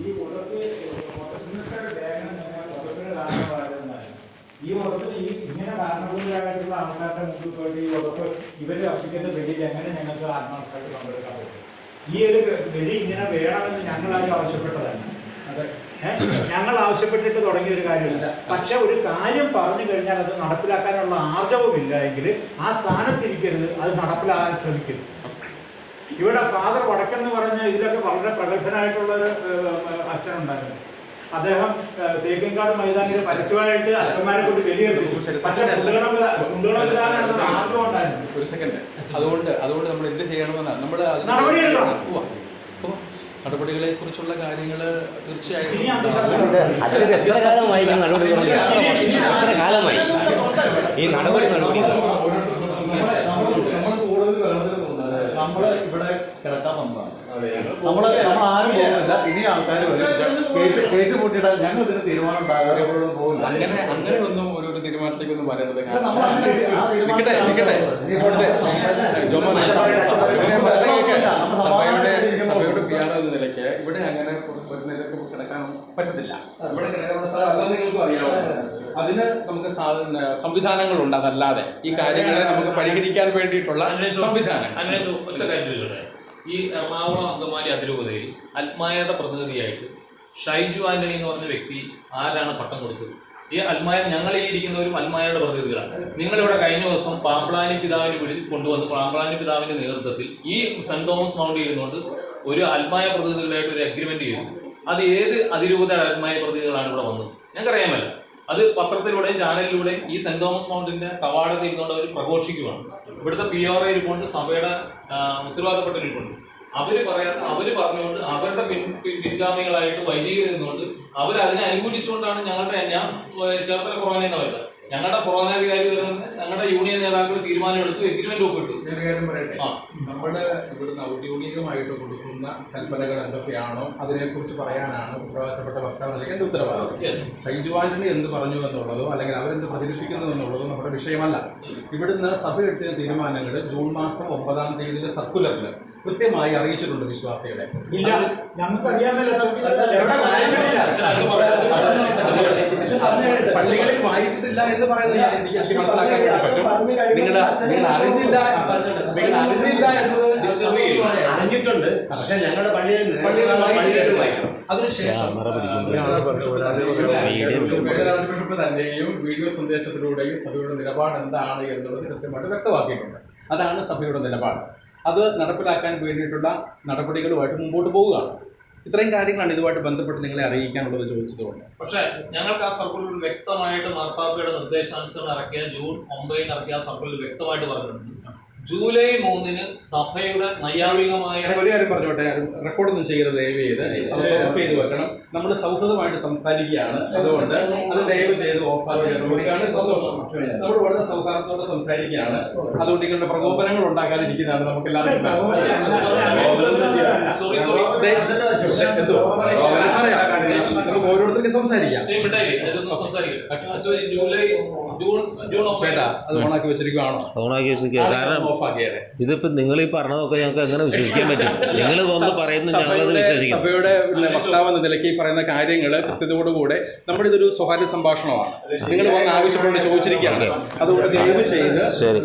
ഈ ഉറപ്പ് ഇന്നത്തെ ലേഖനം തന്നെ ഉറപ്പിന് കാരണമാകുന്നതാണ് ഈ ഉറപ്പിൽ ഈ ഇങ്ങനെ കാരണങ്ങളിലായിട്ടുള്ള ആൾക്കാരുടെ മുമ്പിൽ പോയിട്ട് ഈ ഉറപ്പ് ഇവരെ രക്ഷിക്കുന്ന ബലിയിൽ എങ്ങനെ ഞങ്ങൾക്ക് ആത്മാർത്ഥമായിട്ട് പങ്കെടുക്കാൻ പറ്റും? ഈ ഒരു ബലി ഇങ്ങനെ വേണമെന്ന് ഞങ്ങളാരും ആവശ്യപ്പെട്ടതല്ല. അതെ. ഞങ്ങൾ ആവശ്യപ്പെട്ടിട്ട് തുടങ്ങിയ ഒരു കാര്യമില്ല. പക്ഷെ ഒരു കാര്യം പറഞ്ഞു കഴിഞ്ഞാൽ അത് നടപ്പിലാക്കാനുള്ള ആർജവമില്ല എങ്കിൽ ആ സ്ഥാനത്തിരിക്കരുത് അത് നടപ്പിലാകാൻ ശ്രമിക്കരുത്. ഇവിടെ ഫാദർ വടക്കെന്ന് പറഞ്ഞ ഇതിലൊക്കെ വളരെ പ്രഗത്ഭനായിട്ടുള്ള ഒരു അച്ഛനുണ്ടായിരുന്നു. അദ്ദേഹം തേക്കിൻകാട് മൈതാനിയിൽ പരസ്യമായിട്ട് അച്ഛന്മാരെ കൊണ്ട് വെളിയേറിച്ചു പക്ഷെ ആഗ്രഹം ഉണ്ടായിരുന്നു ഒരു സെക്കൻഡ് അതുകൊണ്ട് അതുകൊണ്ട് നമ്മൾ എന്ത് ചെയ്യണമെന്നാണ്. നമ്മൾ നടപടിയെടുക്കണം. നടപടികളെ കുറിച്ചുള്ള കാര്യങ്ങൾ തീർച്ചയായും എത്ര കാലമായി ഈ നടപടി എത്ര കാലമായി? ഈ നടപടി നടപടി നമ്മളെ നമ്മൾ നമ്മൾ കൂടുതൽ വേണ്ടതിന് പോകുന്നത് നമ്മൾ ഇവിടെ കിടക്കാൻ വന്നതാണ്. നമ്മൾ നമ്മൾ ആരും പോകുന്നില്ല. ഇനി ആൾക്കാർ വരും. കേസ് കേസ് ഞങ്ങൾ ഇതിന് തീരുമാനം ഉണ്ടാകാതെ എപ്പോഴും പോകില്ല അങ്ങനെ അങ്ങനെ ഒന്നും ഒരു ഒരു തീരുമാനത്തിലേക്കൊന്നും വരരുത്. അല്ല, നമ്മൾ ആ തീരുമാനം നിൽക്കട്ടെ നിൽക്കട്ടെ നിൽക്കട്ടെ. ജോമോൻ, ഇങ്ങനെ പറയുന്നതൊക്കെ സഭയുടെ സഭയുടെ പി ആർ എന്ന നിലയ്ക്ക് ഇവിടെ അങ്ങനെ ഒരു നിലയ്ക്ക് കിടക്കാൻ പറ്റത്തില്ല. ഇവിടെ കിടക്കാൻ സ്ഥലം അല്ല നിങ്ങൾക്കും അറിയാമോ അതിന് നമുക്ക് സംവിധാനങ്ങൾ ഉണ്ട് അതല്ലാതെ. ഈ കാര്യങ്ങളെ നമുക്ക് പരിഹരിക്കാൻ വേണ്ടിയിട്ടുള്ള സംവിധാനം ഈ എറണാകുളം അങ്കമാലി അതിരൂപതയിൽ ആത്മായയുടെ പ്രതിനിധിയായിട്ട് ഷൈജു ആന്റണി എന്ന് പറഞ്ഞ വ്യക്തി ആരാണ് പട്ടം കൊടുത്തത്? ഈ അൽമായ ഞങ്ങൾ ഈ ഇരിക്കുന്നവരും അൽമായയുടെ പ്രതിനിധികളാണ്. നിങ്ങളിവിടെ കഴിഞ്ഞ ദിവസം പാമ്പ്ളാനി പിതാവിന് വിളി കൊണ്ടുവന്ന് പാമ്പ്ളാനി പിതാവിന്റെ നേതൃത്വത്തിൽ ഈ സെന്റ് തോമസ് മൗണ്ടിൽ ഇരുന്നുകൊണ്ട് ഒരു അൽമായ പ്രതിനിധികളായിട്ട് ഒരു അഗ്രിമെന്റ് ചെയ്തു. അത് ഏത് അതിരൂപത അൽമായ പ്രതിനിധികളാണ് ഇവിടെ വന്നത്? ഞങ്ങൾക്കറിയാമല്ലോ. അത് പത്രത്തിലൂടെയും ചാനലിലൂടെയും ഈ സെന്റ് തോമസ് മൗണ്ടിന്റെ കവാടത്തിൽ ഇരുന്നുകൊണ്ട് അവർ പ്രഘോഷിക്കുകയാണ് ഇവിടുത്തെ പി ആർ ഐ റിപ്പോർട്ട് സഭയുടെ ഉത്തരവാദപ്പെട്ട റിപ്പോർട്ട് അവർ പറയാ അവർ പറഞ്ഞുകൊണ്ട് അവരുടെ പിൻ പിൻ- പിൻഗാമികളായിട്ട് വൈദികർ ഇരുന്നുകൊണ്ട് അവർ അതിനെ അനുകൂലിച്ചുകൊണ്ടാണ് ഞങ്ങളുടെ ഞാൻ ചേർത്തല കുറവാനെന്ന് പറയുന്നത്. ഞങ്ങളുടെ വികാരി വരുന്നത് ഞങ്ങളുടെ യൂണിയൻ നേതാക്കൾ തീരുമാനമെടുത്തു. എഗ്രിമെന്റ് ഒപ്പിട്ടു. പറയട്ടെ. നമ്മുടെ ഇവിടുന്ന് ഔദ്യോഗികമായിട്ട് കൊടുക്കുന്ന കൽപ്പനകൾ എന്തൊക്കെയാണോ അതിനെക്കുറിച്ച് പറയാനാണ് ഉത്തരവാദിത്തപ്പെട്ട വക്താവ് നൽകേണ്ട ഉത്തരവാദിത്വം യെസ് ഷൈജു ആന്റണി എന്ത് പറഞ്ഞു എന്നുള്ളതോ അല്ലെങ്കിൽ അവരെന്ത് പ്രചരിപ്പിക്കുന്നു എന്നുള്ളതോ നമ്മുടെ വിഷയമല്ല. ഇവിടുന്ന് സഭ എടുത്ത തീരുമാനങ്ങൾ ജൂൺ മാസം ഒമ്പതാം തീയതിയിലെ സർക്കുലറിൽ കൃത്യമായി അറിയിച്ചിട്ടുണ്ട് വിശ്വാസികളെ ഇല്ല പള്ളികളിൽ വായിച്ചിട്ടില്ല എന്ന് പറയുന്നത് എനിക്ക് എനിക്ക് മനസ്സിലാക്കാൻ വേണ്ടി പറ്റും നിങ്ങൾ നിങ്ങൾ അറിഞ്ഞില്ല നിങ്ങൾ അറിഞ്ഞില്ല എന്നത് അറിഞ്ഞിട്ടുണ്ട് പക്ഷെ ഞങ്ങളുടെ പള്ളിയിൽ പള്ളിയിൽ പള്ളിയിൽ വായിക്കണം അതിനുശേഷം ബിഷപ്പ് തന്നെയും വീഡിയോ സന്ദേശത്തിലൂടെയും സഭയുടെ നിലപാട് എന്താണ് എന്നുള്ളത് കൃത്യമായിട്ട് വ്യക്തമാക്കിയിട്ടുണ്ട് അതാണ് സഭയുടെ നിലപാട് അത് നടപ്പിലാക്കാൻ വേണ്ടിയിട്ടുള്ള നടപടികളുമായിട്ട് മുമ്പോട്ട് പോവുകയാണ് ഇത്രയും കാര്യങ്ങളാണ് ഇതുമായിട്ട് ബന്ധപ്പെട്ട് നിങ്ങളെ അറിയിക്കാനുള്ളത് ചോദിച്ചതുകൊണ്ട്. പക്ഷേ ഞങ്ങൾക്ക് ആ സർക്കിളിൽ വ്യക്തമായിട്ട് മാർപ്പാപ്പയുടെ നിർദ്ദേശാനുസരണം ഇറക്കിയ ജൂൺ ഒമ്പതിന് ഇറക്കിയ ആ സർക്കിളിൽ വ്യക്തമായിട്ട് പറഞ്ഞിട്ടുണ്ട്. ജൂലൈ മൂന്നിന് സഭയുടെ നൈയാവികമായ ഒരു കാര്യം പറഞ്ഞോട്ടെ റെക്കോർഡൊന്നും ചെയ്യരുത് ദയവ് ചെയ്ത് അത് ഓഫ് ചെയ്ത് വെക്കണം നമ്മൾ സൗഹൃദമായിട്ട് സംസാരിക്കുകയാണ് അതുകൊണ്ട് അത് ദയവ് ചെയ്ത് ഓഫ് ആവുകയാണ് സന്തോഷം നമ്മൾ വളരെ സൗഹാർദ്ദത്തോടെ സംസാരിക്കുകയാണ് അതുകൊണ്ട് ഇങ്ങനെ പ്രകോപനങ്ങൾ ഉണ്ടാക്കാതിരിക്കുന്നതാണ് നമുക്ക് എല്ലാവർക്കും ഓരോരുത്തർക്കും സംസാരിക്കാം ജൂലൈ ജൂൺ ജൂൺ ചേട്ടാ ചെയ്താ അത് ഓണാക്കി വെച്ചിരിക്കുകയാണോ ഓണാക്കി വെച്ചിരിക്കുക കാരണം ഓഫ് ആക്കിയത് ഇതിപ്പോ നിങ്ങൾ ഈ പറഞ്ഞതൊക്കെ ഞങ്ങൾക്ക് എങ്ങനെ വിശ്വസിക്കാൻ പറ്റും? നിങ്ങൾ തോന്നുന്നു പറയുന്നു ഞങ്ങളത് വിശ്വസിക്കും. സഭയുടെ വക്താവ് എന്ന നിലയ്ക്ക് ഈ പറയുന്ന കാര്യങ്ങൾ കൃത്യതയോടുകൂടെ നമ്മുടെ ഇതൊരു സ്വകാര്യ സംഭാഷണമാണ്. നിങ്ങൾ വന്ന് ആവശ്യപ്പെട്ട് ചോദിച്ചിരിക്കുകയാണ്. അതുകൊണ്ട് ദയവ് ചെയ്ത് ശരി.